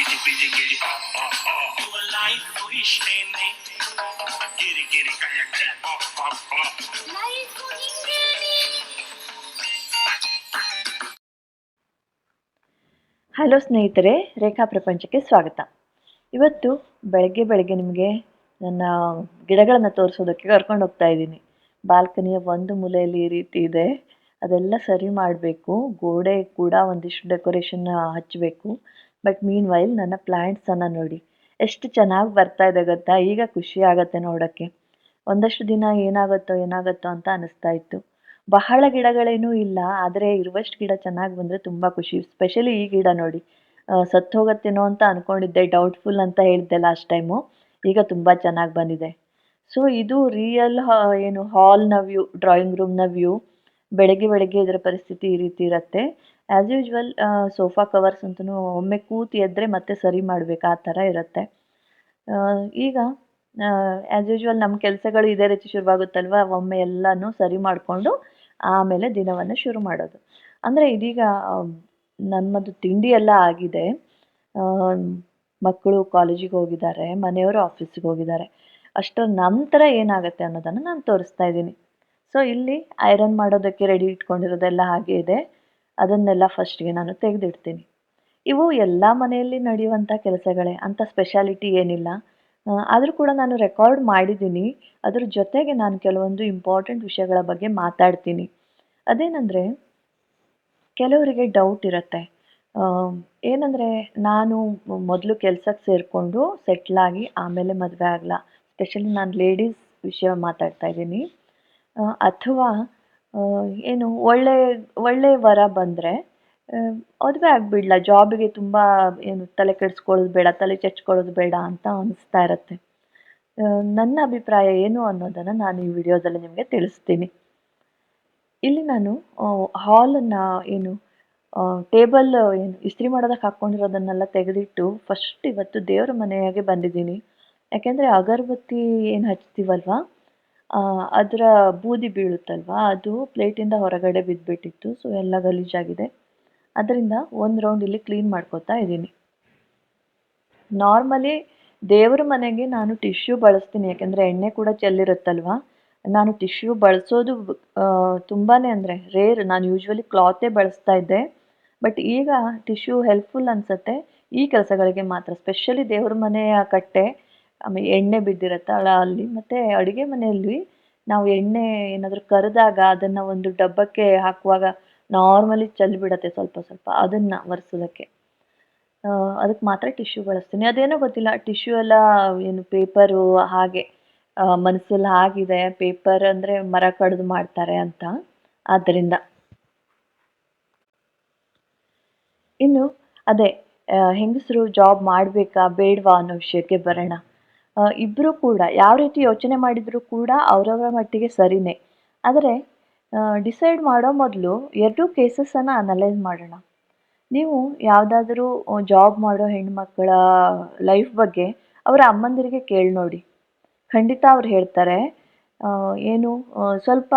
ಗಿಜಿ busy ಗಿಜಿ ಆ ಆ ಆ ಲೈಫ್ ಇಷ್ಟೇನೆ ಗಿರಿ ಗಿರಿ oh oh oh. ಹಲೋ ಸ್ನೇಹಿತರೆ, ರೇಖಾ ಪ್ರಪಂಚಕ್ಕೆ ಸ್ವಾಗತ. ಇವತ್ತು ಬೆಳಗ್ಗೆ ಬೆಳಗ್ಗೆ ನಿಮಗೆ ನನ್ನ ಗಿಡಗಳನ್ನು ತೋರಿಸೋದಕ್ಕೆ ಕರ್ಕೊಂಡು ಹೋಗ್ತಾ ಇದ್ದೀನಿ. ಬಾಲ್ಕನಿಯ ಒಂದು ಮೂಲೆಯಲ್ಲಿ ಈ ರೀತಿ ಇದೆ. ಅದೆಲ್ಲ ಸರಿ ಮಾಡಬೇಕು. ಗೋಡೆ ಕೂಡ ಒಂದಿಷ್ಟು ಡೆಕೋರೇಷನ್ ಹಚ್ಚಬೇಕು ಬಟ್ ಮೀನ್ ವೈಲ್ ನನ್ನ ಪ್ಲ್ಯಾಂಟ್ಸನ್ನು ನೋಡಿ. ಎಷ್ಟು ಚೆನ್ನಾಗಿ ಬರ್ತಾ ಇದೆ ಗೊತ್ತಾ? ಈಗ ಖುಷಿ ಆಗುತ್ತೆ ನೋಡೋಕ್ಕೆ. ಒಂದಷ್ಟು ದಿನ ಏನಾಗುತ್ತೋ ಏನಾಗುತ್ತೋ ಅಂತ ಅನಿಸ್ತಾ ಇತ್ತು. ಬಹಳ ಗಿಡಗಳೇನೂ ಇಲ್ಲ, ಆದರೆ ಇರುವಷ್ಟು ಗಿಡ ಚೆನ್ನಾಗಿ ಬಂದರೆ ತುಂಬ ಖುಷಿ. ಸ್ಪೆಷಲಿ ಈ ಗಿಡ ನೋಡಿ. ಸತ್ತು ಹೋಗುತ್ತೇನೋ ಅಂತ ಅಂದ್ಕೊಂಡಿದ್ದೆ ಡೌಟ್ಫುಲ್ ಅಂತ ಹೇಳಿದ್ದೆ ಲಾಸ್ಟ್ ಟೈಮು ಈಗ ತುಂಬ ಚೆನ್ನಾಗಿ ಬಂದಿದೆ. ಸೊ ಇದು ರಿಯಲ್ ಏನು ಹಾಲ್ನ ವ್ಯೂ ಡ್ರಾಯಿಂಗ್ ರೂಮ್ನ ವ್ಯೂ ಬೆಳಗ್ಗೆ ಬೆಳಗ್ಗೆ ಇದರ ಪರಿಸ್ಥಿತಿ ಈ ರೀತಿ ಇರುತ್ತೆ. ಆ್ಯಸ್ ಯೂಶ್ವಲ್ ಸೋಫಾ ಕವರ್ಸ್ ಅಂತೂ ಒಮ್ಮೆ ಕೂತು ಎದ್ದರೆ ಮತ್ತೆ ಸರಿ ಮಾಡಬೇಕು, ಆ ಥರ ಇರುತ್ತೆ. ಈಗ ಆ್ಯಸ್ ಯೂಶ್ವಲ್ ನಮ್ಮ ಕೆಲಸಗಳು ಇದೇ ರೀತಿ ಶುರುವಾಗುತ್ತಲ್ವ, ಒಮ್ಮೆ ಎಲ್ಲನೂ ಸರಿ ಮಾಡಿಕೊಂಡು ಆಮೇಲೆ ದಿನವನ್ನು ಶುರು ಮಾಡೋದು. ಅಂದರೆ ಇದೀಗ ನಮ್ಮದು ತಿಂಡಿ ಎಲ್ಲ ಆಗಿದೆ. ಮಕ್ಕಳು ಕಾಲೇಜಿಗೆ ಹೋಗಿದ್ದಾರೆ, ಮನೆಯವರು ಆಫೀಸ್ಗೆ ಹೋಗಿದ್ದಾರೆ. ಅಷ್ಟರ ನಂತರ ಏನಾಗುತ್ತೆ ಅನ್ನೋದನ್ನು ನಾನು ತೋರಿಸ್ತಾ ಇದ್ದೀನಿ. ಸೊ ಇಲ್ಲಿ ಐರನ್ ಮಾಡೋದಕ್ಕೆ ರೆಡಿ ಇಟ್ಕೊಂಡಿರೋದೆಲ್ಲ ಹಾಗೆ ಇದೆ. ಅದನ್ನೆಲ್ಲ ಫಸ್ಟ್ಗೆ ನಾನು ತೆಗೆದಿಡ್ತೀನಿ. ಇವು ಎಲ್ಲ ಮನೆಯಲ್ಲಿ ನಡೆಯುವಂಥ ಕೆಲಸಗಳೇ ಅಂಥ ಸ್ಪೆಷಾಲಿಟಿ ಏನಿಲ್ಲ. ಆದರೂ ಕೂಡ ನಾನು ರೆಕಾರ್ಡ್ ಮಾಡಿದ್ದೀನಿ. ಅದ್ರ ಜೊತೆಗೆ ನಾನು ಕೆಲವೊಂದು ಇಂಪಾರ್ಟೆಂಟ್ ವಿಷಯಗಳ ಬಗ್ಗೆ ಮಾತಾಡ್ತೀನಿ. ಅದೇನಂದರೆ, ಕೆಲವರಿಗೆ ಡೌಟ್ ಇರುತ್ತೆ. ಏನಂದರೆ, ನಾನು ಮೊದಲು ಕೆಲಸಕ್ಕೆ ಸೇರಿಕೊಂಡು ಸೆಟ್ಲಾಗಿ ಆಮೇಲೆ ಮದುವೆ ಆಗಲ್ಲ ಸ್ಪೆಷಲಿ ನಾನು ಲೇಡೀಸ್ ವಿಷಯ ಮಾತಾಡ್ತಾ ಇದ್ದೀನಿ. ಅಥವಾ ಏನು ಒಳ್ಳೆ ಒಳ್ಳೆ ವರ ಬಂದರೆ ಮದುವೆ ಆಗಿಬಿಡ್ಲ? ಜಾಬಿಗೆ ತುಂಬ ಏನು ತಲೆ ಕೆಡಿಸ್ಕೊಳ್ಳೋದು ಬೇಡ, ತಲೆ ಚಚ್ಕೊಳ್ಳೋದು ಬೇಡ ಅಂತ ಅನಿಸ್ತಾ ಇರುತ್ತೆ. ನನ್ನ ಅಭಿಪ್ರಾಯ ಏನು ಅನ್ನೋದನ್ನು ನಾನು ಈ ವಿಡಿಯೋದಲ್ಲಿ ನಿಮಗೆ ತಿಳಿಸ್ತೀನಿ. ಇಲ್ಲಿ ನಾನು ಹಾಲನ್ನು ಏನು ಟೇಬಲ್ ಏನು ಇಸ್ತ್ರಿ ಮಾಡೋದಕ್ಕೆ ಹಾಕ್ಕೊಂಡಿರೋದನ್ನೆಲ್ಲ ತೆಗೆದಿಟ್ಟು ಫಸ್ಟ್ ಇವತ್ತು ದೇವರ ಮನೆಯಾಗೆ ಬಂದಿದ್ದೀನಿ. ಯಾಕೆಂದರೆ ಅಗರಬತ್ತಿ ಏನು ಹಚ್ತೀವಲ್ವ? ಅದರ ಬೂದಿ ಬೀಳುತ್ತಲ್ವಾ? ಅದು ಪ್ಲೇಟಿಂದ ಹೊರಗಡೆ ಬಿದ್ದುಬಿಟ್ಟಿತ್ತು ಸೊ ಎಲ್ಲ ಗಲೀಜಾಗಿದೆ. ಅದರಿಂದ ಒಂದು ರೌಂಡ್ ಇಲ್ಲಿ ಕ್ಲೀನ್ ಮಾಡ್ಕೋತಾ ಇದ್ದೀನಿ. ನಾರ್ಮಲಿ ದೇವರ ಮನೆಗೆ ನಾನು ಟಿಶ್ಯೂ ಬಳಸ್ತೀನಿ. ಯಾಕೆಂದರೆ ಎಣ್ಣೆ ಕೂಡ ಚೆಲ್ಲಿರುತ್ತಲ್ವಾ? ನಾನು ಟಿಶ್ಯೂ ಬಳಸೋದು ತುಂಬಾ ಅಂದರೆ ರೇರ್ ನಾನು ಯೂಶ್ವಲಿ ಕ್ಲಾತೇ ಬಳಸ್ತಾ ಇದ್ದೆ. ಬಟ್ ಈಗ ಟಿಶ್ಯೂ ಹೆಲ್ಪ್ಫುಲ್ ಅನ್ಸುತ್ತೆ. ಈ ಕೆಲಸಗಳಿಗೆ ಮಾತ್ರ. ಸ್ಪೆಷಲಿ ದೇವ್ರ ಮನೆಯ ಕಟ್ಟೆ. ಆಮೇಲೆ ಎಣ್ಣೆ ಬಿದ್ದಿರತ್ತಲ್ಲ ಅಲ್ಲಿ, ಮತ್ತೆ ಅಡುಗೆ ಮನೆಯಲ್ಲಿ ನಾವು ಎಣ್ಣೆ ಏನಾದರೂ ಕರೆದಾಗ ಅದನ್ನ ಒಂದು ಡಬ್ಬಕ್ಕೆ ಹಾಕುವಾಗ ನಾರ್ಮಲಿ ಚೆಲ್ಲಿಬಿಡತ್ತೆ ಸ್ವಲ್ಪ ಸ್ವಲ್ಪ ಅದನ್ನ ಒರೆಸೋದಕ್ಕೆ. ಅದಕ್ಕೆ ಮಾತ್ರ ಟಿಶ್ಯೂ ಬಳಸ್ತೀನಿ. ಅದೇನೋ ಗೊತ್ತಿಲ್ಲ, ಟಿಶ್ಯೂ ಎಲ್ಲ ಏನು ಪೇಪರು ಹಾಗೆ ಮನಸ್ಸಲ್ಲಿ ಆಗಿದೆ, ಪೇಪರ್ ಅಂದರೆ ಮರ ಕಡಿದು ಮಾಡ್ತಾರೆ ಅಂತ. ಆದ್ದರಿಂದ ಇನ್ನು ಅದೇ ಹೆಂಗಸರು ಜಾಬ್ ಮಾಡಬೇಕಾ ಬೇಡವಾ ಅನ್ನೋ ವಿಷಯಕ್ಕೆ ಬರೋಣ. ಇಬ್ಬರು ಕೂಡ ಯಾವ ರೀತಿ ಯೋಚನೆ ಮಾಡಿದರೂ ಕೂಡ ಅವರವರ ಮಟ್ಟಿಗೆ ಸರಿನೇ. ಆದರೆ ಡಿಸೈಡ್ ಮಾಡೋ ಮೊದಲು ಎರಡೂ ಕೇಸಸನ್ನು ಅನಲೈಸ್ ಮಾಡೋಣ. ನೀವು ಯಾವುದಾದ್ರೂ ಜಾಬ್ ಮಾಡೋ ಹೆಣ್ಮಕ್ಕಳ ಲೈಫ್ ಬಗ್ಗೆ ಅವರ ಅಮ್ಮಂದಿರಿಗೆ ಕೇಳಿ ನೋಡಿ. ಖಂಡಿತ ಅವ್ರು ಹೇಳ್ತಾರೆ ಏನು ಸ್ವಲ್ಪ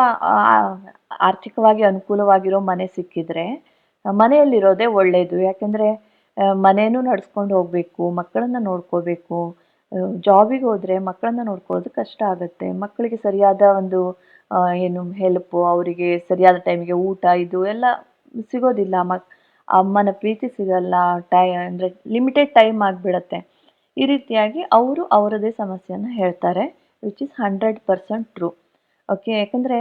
ಆರ್ಥಿಕವಾಗಿ ಅನುಕೂಲವಾಗಿರೋ ಮನೆ ಸಿಕ್ಕಿದರೆ ಮನೆಯಲ್ಲಿರೋದೇ ಒಳ್ಳೆಯದು ಯಾಕೆಂದರೆ ಮನೇನೂ ನಡೆಸ್ಕೊಂಡು ಹೋಗಬೇಕು, ಮಕ್ಕಳನ್ನು ನೋಡ್ಕೋಬೇಕು ಜಾಬಿಗೆ ಹೋದರೆ ಮಕ್ಕಳನ್ನ ನೋಡ್ಕೊಳ್ಳೋದು ಕಷ್ಟ ಆಗುತ್ತೆ. ಮಕ್ಕಳಿಗೆ ಸರಿಯಾದ ಒಂದು ಏನು ಹೆಲ್ಪು ಅವರಿಗೆ ಸರಿಯಾದ ಟೈಮಿಗೆ ಊಟ, ಇದು ಎಲ್ಲ ಸಿಗೋದಿಲ್ಲ. ಮಕ್ ಅಮ್ಮನ ಪ್ರೀತಿ ಸಿಗಲ್ಲ, ಟೈ, ಅಂದರೆ ಲಿಮಿಟೆಡ್ ಟೈಮ್ ಆಗಿಬಿಡತ್ತೆ. ಈ ರೀತಿಯಾಗಿ ಅವರು ಅವರದೇ ಸಮಸ್ಯೆಯನ್ನು ಹೇಳ್ತಾರೆ which is hundred percent true okay ಯಾಕಂದರೆ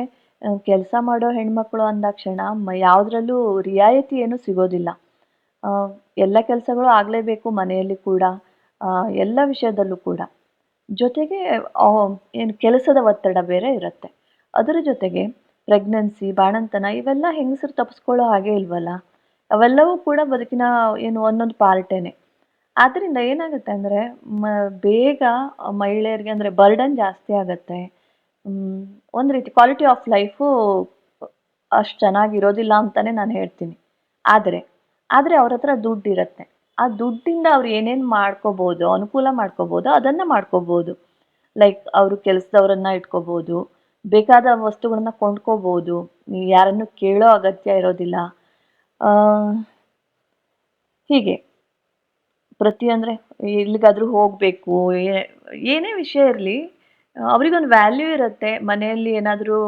ಕೆಲಸ ಮಾಡೋ ಹೆಣ್ಮಕ್ಳು ಅಂದಾಕ್ಷಣ ಯಾವುದರಲ್ಲೂ ರಿಯಾಯಿತಿ ಏನೂ ಸಿಗೋದಿಲ್ಲ. ಎಲ್ಲ ಕೆಲಸಗಳು ಆಗಲೇಬೇಕು ಮನೆಯಲ್ಲಿ ಕೂಡ. ಎಲ್ಲ ವಿಷಯದಲ್ಲೂ ಕೂಡ. ಜೊತೆಗೆ ಏನು ಕೆಲಸದ ಒತ್ತಡ ಬೇರೆ ಇರುತ್ತೆ. ಅದರ ಜೊತೆಗೆ ಪ್ರೆಗ್ನೆನ್ಸಿ ಬಾಣಂತನ ಇವೆಲ್ಲ ಹೆಂಗಸರು ತಪ್ಪಿಸ್ಕೊಳ್ಳೋ ಹಾಗೆ ಇಲ್ವಲ್ಲ? ಅವೆಲ್ಲವೂ ಕೂಡ ಬದುಕಿನ, ಏನು, ಒಂದೊಂದು ಪಾರ್ಟೇನೆ. ಆದ್ದರಿಂದ ಏನಾಗುತ್ತೆ ಅಂದರೆ, ಮ, ಬೇಗ ಮಹಿಳೆಯರಿಗೆ ಅಂದರೆ ಬರ್ಡನ್ ಜಾಸ್ತಿ ಆಗುತ್ತೆ. ಒಂದು ರೀತಿ ಕ್ವಾಲಿಟಿ ಆಫ್ ಲೈಫು ಅಷ್ಟು ಚೆನ್ನಾಗಿರೋದಿಲ್ಲ ಅಂತಲೇ ನಾನು ಹೇಳ್ತೀನಿ. ಆದರೆ ಆದರೆ ಅವ್ರ ಹತ್ರ ದುಡ್ಡು ಇರುತ್ತೆ ಆ ದುಡ್ಡಿಂದ ಅವ್ರು ಏನೇನು ಮಾಡ್ಕೋಬೋದು, ಅನುಕೂಲ ಮಾಡ್ಕೋಬೋದು, ಅದನ್ನು ಮಾಡ್ಕೋಬೋದು. ಲೈಕ್ ಅವರು ಕೆಲಸದವ್ರನ್ನ ಇಟ್ಕೋಬೋದು, ಬೇಕಾದ ವಸ್ತುಗಳನ್ನ ಕೊಂಡ್ಕೋಬೋದು. ಯಾರನ್ನು ಕೇಳೋ ಅಗತ್ಯ ಇರೋದಿಲ್ಲ. ಹೀಗೆ. ಪ್ರತಿ ಅಂದರೆ ಎಲ್ಲಿಗಾದರೂ ಹೋಗಬೇಕು ಏನೇ ವಿಷಯ ಇರಲಿ, ಅವರಿಗೊಂದು ವ್ಯಾಲ್ಯೂ ಇರುತ್ತೆ. ಮನೆಯಲ್ಲಿ ಏನಾದರೂ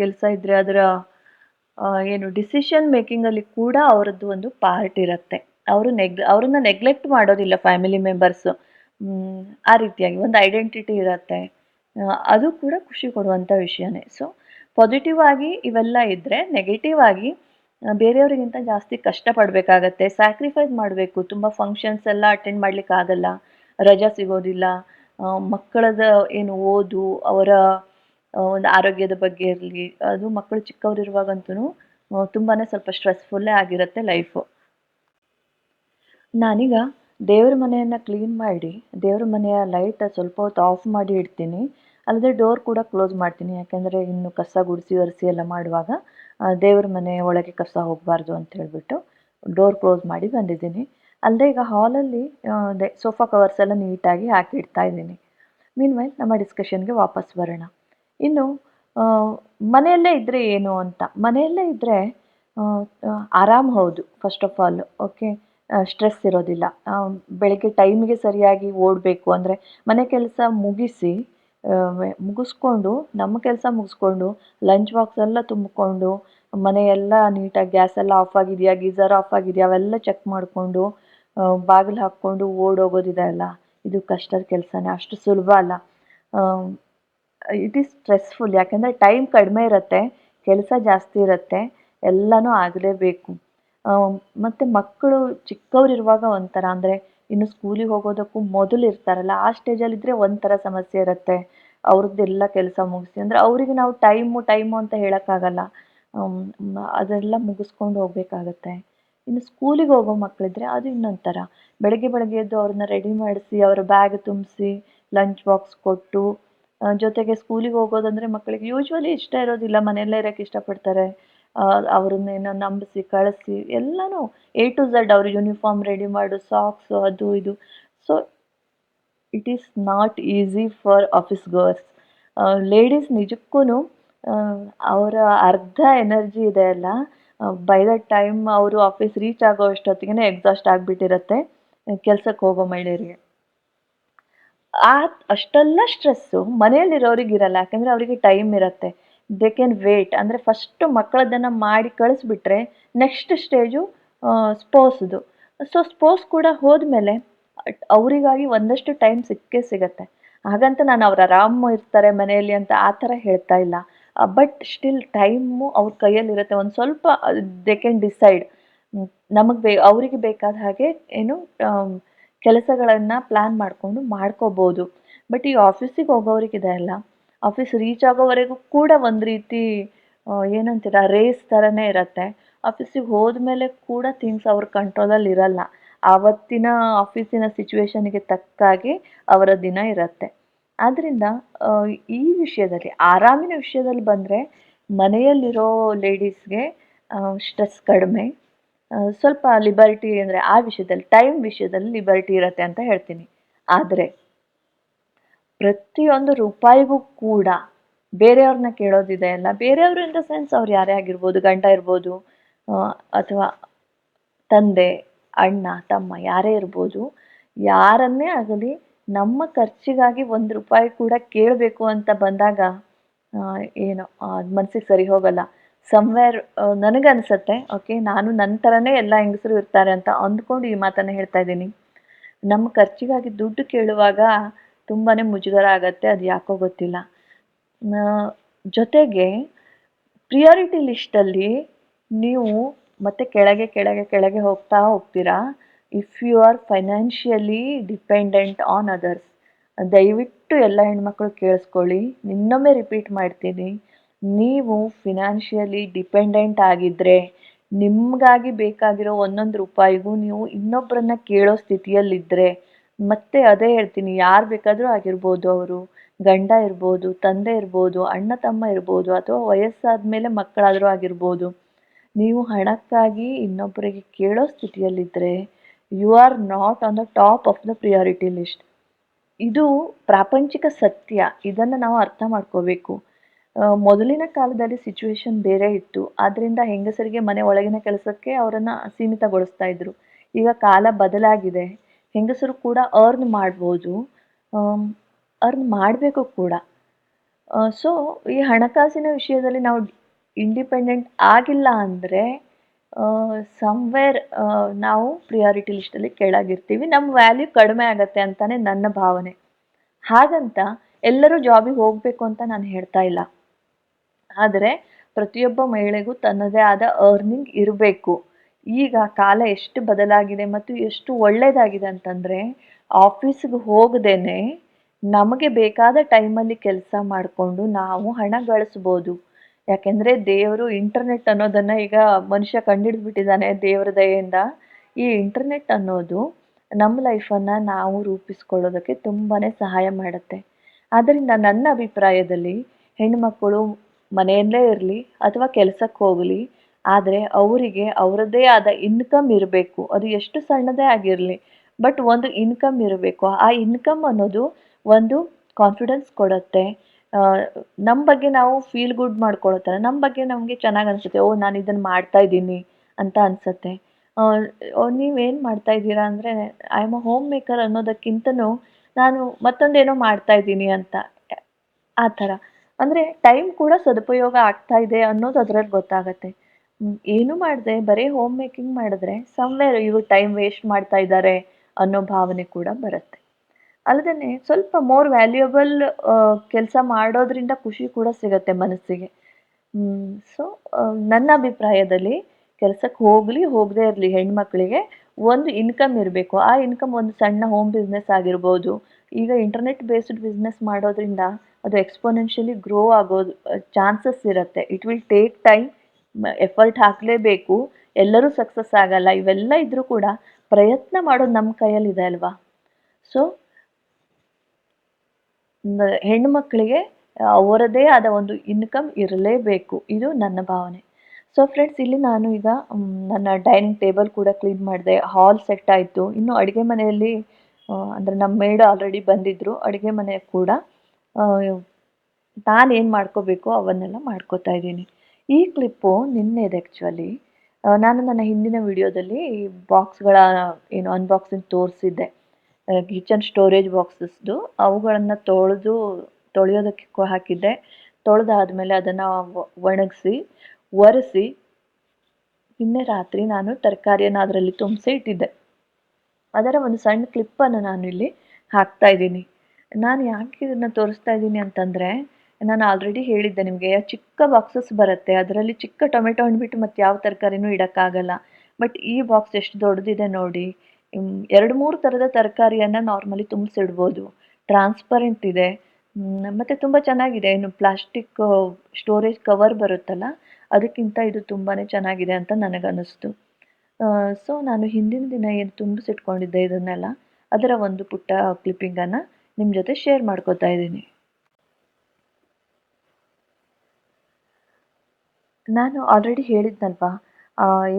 ಕೆಲಸ ಇದ್ದರೆ ಅದರ ಏನು ಡಿಸಿಷನ್ ಮೇಕಿಂಗಲ್ಲಿ ಕೂಡ ಅವರದ್ದು ಒಂದು ಪಾರ್ಟ್ ಇರುತ್ತೆ. ಅವರು ನೆಗ್, ಅವ್ರನ್ನ ನೆಗ್ಲೆಕ್ಟ್ ಮಾಡೋದಿಲ್ಲ ಫ್ಯಾಮಿಲಿ ಮೆಂಬರ್ಸು ಆ ರೀತಿಯಾಗಿ ಒಂದು ಐಡೆಂಟಿಟಿ ಇರುತ್ತೆ. ಅದು ಕೂಡ ಖುಷಿ ಕೊಡುವಂಥ ವಿಷಯನೇ. ಸೊ ಪಾಸಿಟಿವ್ ಆಗಿ ಇವೆಲ್ಲ ಇದ್ದರೆ ನೆಗೆಟಿವ್ ಆಗಿ ಬೇರೆಯವರಿಗಿಂತ ಜಾಸ್ತಿ ಕಷ್ಟಪಡಬೇಕಾಗತ್ತೆ. ಸ್ಯಾಕ್ರಿಫೈಸ್ ಮಾಡಬೇಕು. ತುಂಬ ಫಂಕ್ಷನ್ಸ್ ಎಲ್ಲ ಅಟೆಂಡ್ ಮಾಡ್ಲಿಕ್ಕೆ ಆಗಲ್ಲ. ರಜಾ ಸಿಗೋದಿಲ್ಲ. ಮಕ್ಕಳದ ಏನು ಓದು, ಅವರ ಒಂದು ಆರೋಗ್ಯದ ಬಗ್ಗೆ ಇರಲಿ, ಅದು ಮಕ್ಕಳು ಚಿಕ್ಕವರಿರುವಾಗಂತೂ ತುಂಬಾ ಸ್ವಲ್ಪ ಸ್ಟ್ರೆಸ್ಫುಲ್ಲೇ ಆಗಿರುತ್ತೆ ಲೈಫು ನಾನೀಗ ದೇವ್ರ ಮನೆಯನ್ನು ಕ್ಲೀನ್ ಮಾಡಿ, ದೇವ್ರ ಮನೆಯ ಲೈಟ್ ಸ್ವಲ್ಪ ಹೊತ್ತು ಆಫ್ ಮಾಡಿ ಇಡ್ತೀನಿ. ಅಲ್ಲದೆ ಡೋರ್ ಕೂಡ ಕ್ಲೋಸ್ ಮಾಡ್ತೀನಿ. ಯಾಕೆಂದರೆ ಇನ್ನು ಕಸ ಗುಡಿಸಿ, ಒರೆಸಿ ಎಲ್ಲ ಮಾಡುವಾಗ ದೇವ್ರ ಮನೆ ಒಳಗೆ ಕಸ ಹೋಗಬಾರ್ದು ಅಂತ ಹೇಳಿಬಿಟ್ಟು ಡೋರ್ ಕ್ಲೋಸ್ ಮಾಡಿ ಬಂದಿದ್ದೀನಿ. ಅಲ್ಲದೆ ಈಗ ಹಾಲಲ್ಲಿ ಅದೇ ಸೋಫಾ ಕವರ್ಸ್ ಎಲ್ಲ ನೀಟಾಗಿ ಹಾಕಿ ಇಡ್ತಾ ಇದ್ದೀನಿ. ಮೀನ್ ವೈಲ್ ನಮ್ಮ ಡಿಸ್ಕಷನ್ಗೆ ವಾಪಸ್ ಬರೋಣ. ಇನ್ನು ಮನೆಯಲ್ಲೇ ಇದ್ದರೆ ಏನು ಅಂತ? ಮನೆಯಲ್ಲೇ ಇದ್ದರೆ ಆರಾಮ್ ಹೌದು first of all okay stress ಇರೋದಿಲ್ಲ. ಬೆಳಗ್ಗೆ ಟೈಮಿಗೆ ಸರಿಯಾಗಿ ಓಡಬೇಕು ಅಂದರೆ ಮನೆ ಕೆಲಸ ಮುಗಿಸಿ ಮುಗಿಸ್ಕೊಂಡು, ನಮ್ಮ ಕೆಲಸ ಮುಗಿಸ್ಕೊಂಡು ಲಂಚ್ ಬಾಕ್ಸ್ ಎಲ್ಲ ತುಂಬಿಕೊಂಡು ಮನೆಯೆಲ್ಲ ನೀಟಾಗಿ ಗ್ಯಾಸ್ ಎಲ್ಲ ಆಫ್ ಆಗಿದೆಯಾ ಗೀಝರ್ ಆಫ್ ಆಗಿದೆಯಾ, ಅವೆಲ್ಲ ಚೆಕ್ ಮಾಡಿಕೊಂಡು ಬಾಗಿಲು ಹಾಕ್ಕೊಂಡು ಓಡೋಗೋದಿದೆ ಅಲ್ಲ? ಇದು ಕಷ್ಟದ ಕೆಲಸನೇ, ಅಷ್ಟು ಸುಲಭ ಅಲ್ಲ. ಇಟ್ ಈಸ್ ಸ್ಟ್ರೆಸ್ಫುಲ್ ಯಾಕೆಂದರೆ ಟೈಮ್ ಕಡಿಮೆ ಇರುತ್ತೆ, ಕೆಲಸ ಜಾಸ್ತಿ ಇರುತ್ತೆ, ಎಲ್ಲನೂ ಆಗಲೇಬೇಕು. ಮತ್ತು ಮಕ್ಕಳು ಚಿಕ್ಕವರಿರುವಾಗ ಒಂಥರ ಅಂದರೆ ಇನ್ನು ಸ್ಕೂಲಿಗೆ ಹೋಗೋದಕ್ಕೂ ಮೊದಲು ಇರ್ತಾರಲ್ಲ, ಆ ಸ್ಟೇಜಲ್ಲಿದ್ದರೆ ಒಂಥರ ಸಮಸ್ಯೆ ಇರುತ್ತೆ. ಅವ್ರದ್ದೆಲ್ಲ ಕೆಲಸ ಮುಗಿಸಿ, ಅಂದರೆ ಅವರಿಗೆ ನಾವು ಟೈಮು ಟೈಮು ಅಂತ ಹೇಳೋಕ್ಕಾಗಲ್ಲ. ಅದೆಲ್ಲ ಮುಗಿಸ್ಕೊಂಡು ಹೋಗಬೇಕಾಗತ್ತೆ. ಇನ್ನು ಸ್ಕೂಲಿಗೆ ಹೋಗೋ ಮಕ್ಕಳಿದ್ರೆ ಅದು ಇನ್ನೊಂಥರ. ಬೆಳಗ್ಗೆ ಬೆಳಗ್ಗೆ ಎದ್ದು ಅವ್ರನ್ನ ರೆಡಿ ಮಾಡಿಸಿ, ಅವರ ಬ್ಯಾಗ್ ತುಂಬಿಸಿ ಲಂಚ್ ಬಾಕ್ಸ್ ಕೊಟ್ಟು ಜೊತೆಗೆ ಸ್ಕೂಲಿಗೆ ಹೋಗೋದಂದರೆ ಮಕ್ಕಳಿಗೆ ಯೂಶ್ವಲಿ ಇಷ್ಟ ಇರೋದಿಲ್ಲ, ಮನೆಯಲ್ಲೇ ಇರೋಕ್ಕೆ ಇಷ್ಟಪಡ್ತಾರೆ. ಅವ್ರನ್ನೇನೋ ನಂಬಿಸಿ, ಕಳಿಸಿ, ಎಲ್ಲನೂ ಎ ಟು ಝಡ್ ಅವ್ರ ಯೂನಿಫಾರ್ಮ್ ರೆಡಿ ಮಾಡು ಸಾಕ್ಸು ಅದು ಇದು. So it is not easy for office girls ladies ನಿಜಕ್ಕೂ ಅವರ ಅರ್ಧ ಎನರ್ಜಿ ಇದೆ ಅಲ್ಲ. ಬೈ ದ ಟೈಮ್ ಅವರು ಆಫೀಸ್ ರೀಚ್ ಆಗೋ ಅಷ್ಟೊತ್ತಿಗೆ ಎಕ್ಸಾಸ್ಟ್ ಆಗಿಬಿಟ್ಟಿರತ್ತೆ, ಕೆಲಸಕ್ಕೆ ಹೋಗೋ ಮಹಿಳೆಯರಿಗೆ. ಆ, ಅಷ್ಟೆಲ್ಲ ಸ್ಟ್ರೆಸ್ಸು ಮನೆಯಲ್ಲಿರೋರಿಗೆ ಇರಲ್ಲ ಯಾಕಂದರೆ ಅವರಿಗೆ ಟೈಮ್ ಇರುತ್ತೆ. ದೇ ಕ್ಯಾನ್ ವೇಟ್ ಅಂದರೆ ಫಸ್ಟು ಮಕ್ಕಳದನ್ನು ಮಾಡಿ ಕಳಿಸ್ಬಿಟ್ರೆ ನೆಕ್ಸ್ಟ್ ಸ್ಟೇಜು ಸ್ಪೋರ್ಟ್ಸ್ದು ಸೊ ಸ್ಪೋರ್ಟ್ಸ್ ಕೂಡ ಹೋದ್ಮೇಲೆ ಅವರಿಗಾಗಿ ಒಂದಷ್ಟು ಟೈಮ್ ಸಿಕ್ಕೇ ಸಿಗತ್ತೆ. ಹಾಗಂತ ನಾನು ಅವ್ರು ಆರಾಮ ಇರ್ತಾರೆ ಮನೆಯಲ್ಲಿ ಅಂತ ಆ ಥರ ಹೇಳ್ತಾ ಇಲ್ಲ. ಬಟ್ ಸ್ಟಿಲ್ ಟೈಮು ಅವ್ರ ಕೈಯಲ್ಲಿರುತ್ತೆ ಒಂದು ಸ್ವಲ್ಪ ದೇ ಕ್ಯಾನ್ ಡಿಸೈಡ್ ನಮಗೆ ಬೇ, ಅವರಿಗೆ ಬೇಕಾದ ಹಾಗೆ ಏನು ಕೆಲಸಗಳನ್ನು ಪ್ಲ್ಯಾನ್ ಮಾಡಿಕೊಂಡು ಮಾಡ್ಕೋಬೋದು. ಬಟ್ ಈ ಆಫೀಸಿಗೆ ಹೋಗೋರಿಗಿದೆ ಅಲ್ಲ ಆಫೀಸ್ ರೀಚ್ ಆಗೋವರೆಗೂ ಕೂಡ ಒಂದು ರೀತಿ ಏನಂತೀರ ರೇಸ್ ಥರನೇ ಇರುತ್ತೆ. ಆಫೀಸಿಗೆ ಹೋದ್ಮೇಲೆ ಕೂಡ ಥಿಂಗ್ಸ್ ಅವ್ರ ಕಂಟ್ರೋಲಲ್ಲಿ ಇರಲ್ಲ. ಆವತ್ತಿನ ಆಫೀಸಿನ ಸಿಚುವೇಶನ್ಗೆ ತಕ್ಕಾಗಿ ಅವರ ದಿನ ಇರುತ್ತೆ. ಆದ್ದರಿಂದ ಈ ವಿಷಯದಲ್ಲಿ, ಆರಾಮಿನ ವಿಷಯದಲ್ಲಿ ಬಂದರೆ ಮನೆಯಲ್ಲಿರೋ ಲೇಡೀಸ್ಗೆ ಸ್ಟ್ರೆಸ್ ಕಡಿಮೆ. ಸ್ವಲ್ಪ ಲಿಬರ್ಟಿ ಅಂದರೆ ಆ ವಿಷಯದಲ್ಲಿ ಟೈಮ್ ವಿಷಯದಲ್ಲಿ ಲಿಬರ್ಟಿ ಇರುತ್ತೆ ಅಂತ ಹೇಳ್ತೀನಿ. ಆದರೆ ಪ್ರತಿಯೊಂದು ರೂಪಾಯಿಗೂ ಕೂಡ ಬೇರೆಯವ್ರನ್ನ ಕೇಳೋದಿದೆ ಅಲ್ಲ? ಬೇರೆಯವರು ಇನ್ ದ ಸೆನ್ಸ್ ಅವ್ರು ಯಾರೇ ಆಗಿರ್ಬೋದು, ಗಂಡ ಇರ್ಬೋದು ಅಥವಾ ತಂದೆ, ಅಣ್ಣ, ತಮ್ಮ ಯಾರೇ ಇರ್ಬೋದು, ಯಾರನ್ನೇ ಆಗಲಿ ನಮ್ಮ ಖರ್ಚಿಗಾಗಿ ಒಂದು ರೂಪಾಯಿ ಕೂಡ ಕೇಳಬೇಕು ಅಂತ ಬಂದಾಗ ಏನು ಮನಸ್ಸಿಗೆ ಸರಿ ಹೋಗಲ್ಲ. ಸಮ್ವೇರ್ ನನಗನ್ಸತ್ತೆ ಓಕೆ ನಾನು ನನ್ನ ಥರನೇ ಎಲ್ಲ ಹೆಂಗಸರು ಇರ್ತಾರೆ ಅಂತ ಅಂದ್ಕೊಂಡು ಈ ಮಾತನ್ನು ಹೇಳ್ತಾ ಇದ್ದೀನಿ. ನಮ್ಮ ಖರ್ಚಿಗಾಗಿ ದುಡ್ಡು ಕೇಳುವಾಗ ತುಂಬಾ ಮುಜುಗರ ಆಗತ್ತೆ, ಅದು ಯಾಕೋ ಗೊತ್ತಿಲ್ಲ. ಜೊತೆಗೆ ಪ್ರಿಯಾರಿಟಿ ಲಿಸ್ಟಲ್ಲಿ ನೀವು ಮತ್ತೆ ಕೆಳಗೆ ಕೆಳಗೆ ಕೆಳಗೆ ಹೋಗ್ತಾ ಹೋಗ್ತೀರಾ? If you are financially dependent on others ದಯವಿಟ್ಟು ಎಲ್ಲ ಹೆಣ್ಮಕ್ಳು ಕೇಳಿಸ್ಕೊಳ್ಳಿ. ಇನ್ನೊಮ್ಮೆ ರಿಪೀಟ್ ಮಾಡ್ತೀನಿ. ನೀವು ಫಿನಾನ್ಷಿಯಲಿ ಡಿಪೆಂಡೆಂಟ್ ಆಗಿದ್ದರೆ ನಿಮಗಾಗಿ ಬೇಕಾಗಿರೋ ಒಂದೊಂದು ರೂಪಾಯಿಗೂ ನೀವು ಇನ್ನೊಬ್ಬರನ್ನ ಕೇಳೋ ಸ್ಥಿತಿಯಲ್ಲಿದ್ದರೆ ಮತ್ತೆ ಅದೇ ಹೇಳ್ತೀನಿ, ಯಾರು ಬೇಕಾದರೂ ಆಗಿರ್ಬೋದು ಅವರು, ಗಂಡ ಇರ್ಬೋದು, ತಂದೆ ಇರ್ಬೋದು, ಅಣ್ಣ ತಮ್ಮ ಇರ್ಬೋದು, ಅಥವಾ ವಯಸ್ಸಾದ ಮೇಲೆ ಮಕ್ಕಳಾದರೂ ಆಗಿರ್ಬೋದು, ನೀವು ಹಣಕ್ಕಾಗಿ ಇನ್ನೊಬ್ಬರಿಗೆ ಕೇಳೋ ಸ್ಥಿತಿಯಲ್ಲಿದ್ದರೆ you are not on the top of the priority list ಇದು ಪ್ರಾಪಂಚಿಕ ಸತ್ಯ, ಇದನ್ನು ನಾವು ಅರ್ಥ ಮಾಡ್ಕೋಬೇಕು. ಮೊದಲಿನ ಕಾಲದಲ್ಲಿ ಸಿಚುವೇಶನ್ ಬೇರೆ ಇತ್ತು ಆದ್ದರಿಂದ ಹೆಂಗಸರಿಗೆ ಮನೆ ಒಳಗಿನ ಕೆಲಸಕ್ಕೆ ಅವರನ್ನು ಸೀಮಿತಗೊಳಿಸ್ತಾ ಇದ್ರು. ಈಗ ಕಾಲ ಬದಲಾಗಿದೆ. ಹೆಂಗಸರು ಕೂಡ ಅರ್ನ್ ಮಾಡ್ಬೋದು ಅರ್ನ್ ಮಾಡಬೇಕು ಕೂಡ. ಸೊ ಈ ಹಣಕಾಸಿನ ವಿಷಯದಲ್ಲಿ ನಾವು ಇಂಡಿಪೆಂಡೆಂಟ್ ಆಗಿಲ್ಲ ಅಂದರೆ ಸಮ್ವೇರ್ ನಾವು ಪ್ರಿಯಾರಿಟಿ ಲಿಸ್ಟಲ್ಲಿ ಕೆಳಗಿರ್ತೀವಿ. ನಮ್ಮ ವ್ಯಾಲ್ಯೂ ಕಡಿಮೆ ಆಗತ್ತೆ ಅಂತಲೇ ನನ್ನ ಭಾವನೆ. ಹಾಗಂತ ಎಲ್ಲರೂ ಜಾಬಿಗೆ ಹೋಗಬೇಕು ಅಂತ ನಾನು ಹೇಳ್ತಾ ಇಲ್ಲ. ಆದರೆ ಪ್ರತಿಯೊಬ್ಬ ಮಹಿಳೆಗೂ ತನ್ನದೇ ಆದ ಅರ್ನಿಂಗ್ ಇರಬೇಕು. ಈಗ ಕಾಲ ಎಷ್ಟು ಬದಲಾಗಿದೆ ಮತ್ತು ಎಷ್ಟು ಒಳ್ಳೆಯದಾಗಿದೆ ಅಂತಂದರೆ ಆಫೀಸ್ಗೆ ಹೋಗದೇನೆ ನಮಗೆ ಬೇಕಾದ ಟೈಮಲ್ಲಿ ಕೆಲಸ ಮಾಡಿಕೊಂಡು ನಾವು ಹಣ ಗಳಿಸ್ಬೋದು. ಯಾಕೆಂದರೆ ದೇವರು ಇಂಟರ್ನೆಟ್ ಅನ್ನೋದನ್ನು ಈಗ ಮನುಷ್ಯ ಕಂಡಿಡ್ಬಿಟ್ಟಿದ್ದಾನೆ ದೇವರ ದಯೆಯಿಂದ. ಈ ಇಂಟರ್ನೆಟ್ ಅನ್ನೋದು ನಮ್ಮ ಲೈಫನ್ನು ನಾವು ರೂಪಿಸ್ಕೊಳ್ಳೋದಕ್ಕೆ ತುಂಬಾ ಸಹಾಯ ಮಾಡುತ್ತೆ. ಆದ್ದರಿಂದ ನನ್ನ ಅಭಿಪ್ರಾಯದಲ್ಲಿ ಹೆಣ್ಣುಮಕ್ಕಳು ಮನೆಯಲ್ಲೇ ಇರಲಿ ಅಥವಾ ಕೆಲಸಕ್ಕೆ ಹೋಗಲಿ ಆದರೆ ಅವರಿಗೆ ಅವರದ್ದೇ ಆದ ಇನ್ಕಮ್ ಇರಬೇಕು. ಅದು ಎಷ್ಟು ಸಣ್ಣದೇ ಆಗಿರಲಿ ಬಟ್ ಒಂದು ಇನ್ಕಮ್ ಇರಬೇಕು. ಆ ಇನ್ಕಮ್ ಅನ್ನೋದು ಒಂದು ಕಾನ್ಫಿಡೆನ್ಸ್ ಕೊಡುತ್ತೆ. ನಮ್ಮ ಬಗ್ಗೆ ನಾವು ಫೀಲ್ ಗುಡ್ ಮಾಡ್ಕೊಳ್ಳೋ ಥರ ನಮ್ಮ ಬಗ್ಗೆ ನಮಗೆ ಚೆನ್ನಾಗಿ ಅನಿಸುತ್ತೆ. ಓ, ನಾನು ಇದನ್ನು ಮಾಡ್ತಾ ಇದ್ದೀನಿ ಅಂತ ಅನಿಸುತ್ತೆ. ನೀವೇನು ಮಾಡ್ತಾ ಇದ್ದೀರಾ ಅಂದರೆ I am a home maker ಅನ್ನೋದಕ್ಕಿಂತನೂ ನಾನು ಮತ್ತೊಂದೇನೋ ಮಾಡ್ತಾ ಇದ್ದೀನಿ ಅಂತ. ಆ ಥರ. ಅಂದರೆ ಟೈಮ್ ಕೂಡ ಸದುಪಯೋಗ ಆಗ್ತಾ ಇದೆ ಅನ್ನೋದು ಅದರಲ್ಲಿ ಗೊತ್ತಾಗತ್ತೆ. ಏನು ಮಾಡದೆ, ಬರೀ ಹೋಮ್ ಮೇಕಿಂಗ್ ಮಾಡಿದ್ರೆ ಸಮ್ವೇರ್ ಇವ್ರು ಟೈಮ್ ವೇಸ್ಟ್ ಮಾಡ್ತಾ ಇದ್ದಾರೆ ಅನ್ನೋ ಭಾವನೆ ಕೂಡ ಬರುತ್ತೆ. ಅಲ್ಲದೇನೆ ಸ್ವಲ್ಪ ಮೋರ್ ವ್ಯಾಲ್ಯೂಯಬಲ್ ಕೆಲಸ ಮಾಡೋದ್ರಿಂದ ಖುಷಿ ಕೂಡ ಸಿಗುತ್ತೆ ಮನಸ್ಸಿಗೆ. ಸೊ ನನ್ನ ಅಭಿಪ್ರಾಯದಲ್ಲಿ ಕೆಲಸಕ್ಕೆ ಹೋಗಲಿ, ಹೋಗದೇ ಇರಲಿ ಹೆಣ್ಮಕ್ಳಿಗೆ ಒಂದು ಇನ್ಕಮ್ ಇರಬೇಕು. ಆ ಇನ್ಕಮ್ ಒಂದು ಸಣ್ಣ ಹೋಮ್ ಬಿಸ್ನೆಸ್ ಆಗಿರ್ಬೋದು. ಈಗ ಇಂಟರ್ನೆಟ್ ಬೇಸ್ಡ್ ಬಿಸ್ನೆಸ್ ಮಾಡೋದ್ರಿಂದ ಅದು ಎಕ್ಸ್ಪೋನೆನ್ಷಿಯಲಿ ಗ್ರೋ ಆಗೋದು ಚಾನ್ಸಸ್ ಇರುತ್ತೆ. It will take time effort ಹಾಕಲೇಬೇಕು, ಎಲ್ಲರೂ ಸಕ್ಸಸ್ ಆಗಲ್ಲ, ಇವೆಲ್ಲ ಇದ್ದರೂ ಕೂಡ ಪ್ರಯತ್ನ ಮಾಡೋದು ನಮ್ಮ ಕೈಯಲ್ಲಿದೆ ಅಲ್ವಾ? ಸೊ ಹೆಣ್ಣುಮಕ್ಕಳಿಗೆ ಅವರದೇ ಆದ ಒಂದು ಇನ್ಕಮ್ ಇರಲೇಬೇಕು. ಇದು ನನ್ನ ಭಾವನೆ. ಸೊ ಫ್ರೆಂಡ್ಸ್ ಇಲ್ಲಿ ನಾನು ಈಗ ನನ್ನ ಡೈನಿಂಗ್ ಟೇಬಲ್ ಕೂಡ ಕ್ಲೀನ್ ಮಾಡಿದೆ. ಹಾಲ್ ಸೆಟ್ ಆಯಿತು. ಇನ್ನು ಅಡುಗೆ ಮನೆಯಲ್ಲಿ ಅಂದರೆ ನಮ್ಮ ಮೇಡ್ ಆಲ್ರೆಡಿ ಬಂದಿದ್ದರು ಅಡುಗೆ ಮನೆ ಕೂಡ ನಾನು ಏನು ಮಾಡ್ಕೋಬೇಕು, ಅವನ್ನೆಲ್ಲ ಮಾಡ್ಕೋತಾ ಇದ್ದೀನಿ. ಈ ಕ್ಲಿಪ್ಪು ನಿನ್ನೆದು ಆ್ಯಕ್ಚುಲಿ ನಾನು ನನ್ನ ಹಿಂದಿನ ವಿಡಿಯೋದಲ್ಲಿ ಬಾಕ್ಸ್ಗಳ ಏನು ಅನ್ಬಾಕ್ಸಿಂಗ್ ತೋರಿಸಿದ್ದೆ. ಕಿಚನ್ ಸ್ಟೋರೇಜ್ ಬಾಕ್ಸಸ್ದು ಅವುಗಳನ್ನು ತೊಳೆದು, ತೊಳೆಯೋದಕ್ಕೆ ಹಾಕಿದ್ದೆ. ತೊಳೆದಾದಮೇಲೆ ಅದನ್ನು ಒಣಗಿಸಿ, ಒರೆಸಿ ನಿನ್ನೆ ರಾತ್ರಿ ನಾನು ತರಕಾರಿಯನ್ನು ಅದರಲ್ಲಿ ತುಂಬಿಸಿ ಇಟ್ಟಿದ್ದೆ. ಅದರ ಒಂದು ಸಣ್ಣ ಕ್ಲಿಪ್ಪನ್ನು ನಾನು ಇಲ್ಲಿ ಹಾಕ್ತಾ ಇದ್ದೀನಿ. ನಾನು ಯಾಕೆ ಇದನ್ನು ತೋರಿಸ್ತಾ ಇದ್ದೀನಿ ಅಂತಂದರೆ ನಾನು ಆಲ್ರೆಡಿ ಹೇಳಿದ್ದೆ ನಿಮಗೆ, ಚಿಕ್ಕ ಬಾಕ್ಸಸ್ ಬರುತ್ತೆ, ಅದರಲ್ಲಿ ಚಿಕ್ಕ ಟೊಮೆಟೊ ಅಂದ್ಬಿಟ್ಟು ಮತ್ತು ಯಾವ ತರಕಾರಿನೂ ಇಡೋಕ್ಕಾಗಲ್ಲ. ಬಟ್ ಈ ಬಾಕ್ಸ್ ಎಷ್ಟು ದೊಡ್ಡದಿದೆ ನೋಡಿ ಎರಡು ಮೂರು ಥರದ ತರಕಾರಿಯನ್ನು ನಾರ್ಮಲಿ ತುಂಬಿಸಿಡ್ಬೋದು. ಟ್ರಾನ್ಸ್ಪರೆಂಟ್ ಇದೆ. ಮತ್ತು ತುಂಬ ಚೆನ್ನಾಗಿದೆ. ಇನ್ನು ಪ್ಲಾಸ್ಟಿಕ್ ಸ್ಟೋರೇಜ್ ಕವರ್ ಬರುತ್ತಲ್ಲ, ಅದಕ್ಕಿಂತ ಇದು ತುಂಬಾ ಚೆನ್ನಾಗಿದೆ ಅಂತ ನನಗನ್ನಿಸ್ತು. ಸೊ ನಾನು ಹಿಂದಿನ ದಿನ ಏನು ತುಂಬಿಸಿಟ್ಕೊಂಡಿದ್ದೆ ಇದನ್ನೆಲ್ಲ, ಅದರ ಒಂದು ಪುಟ್ಟ ಕ್ಲಿಪ್ಪಿಂಗನ್ನು ನಿಮ್ಮ ಜೊತೆ ಶೇರ್ ಮಾಡ್ಕೋತಾ ಇದ್ದೀನಿ. ನಾನು ಆಲ್ರೆಡಿ ಹೇಳಿದ್ನಲ್ವಾ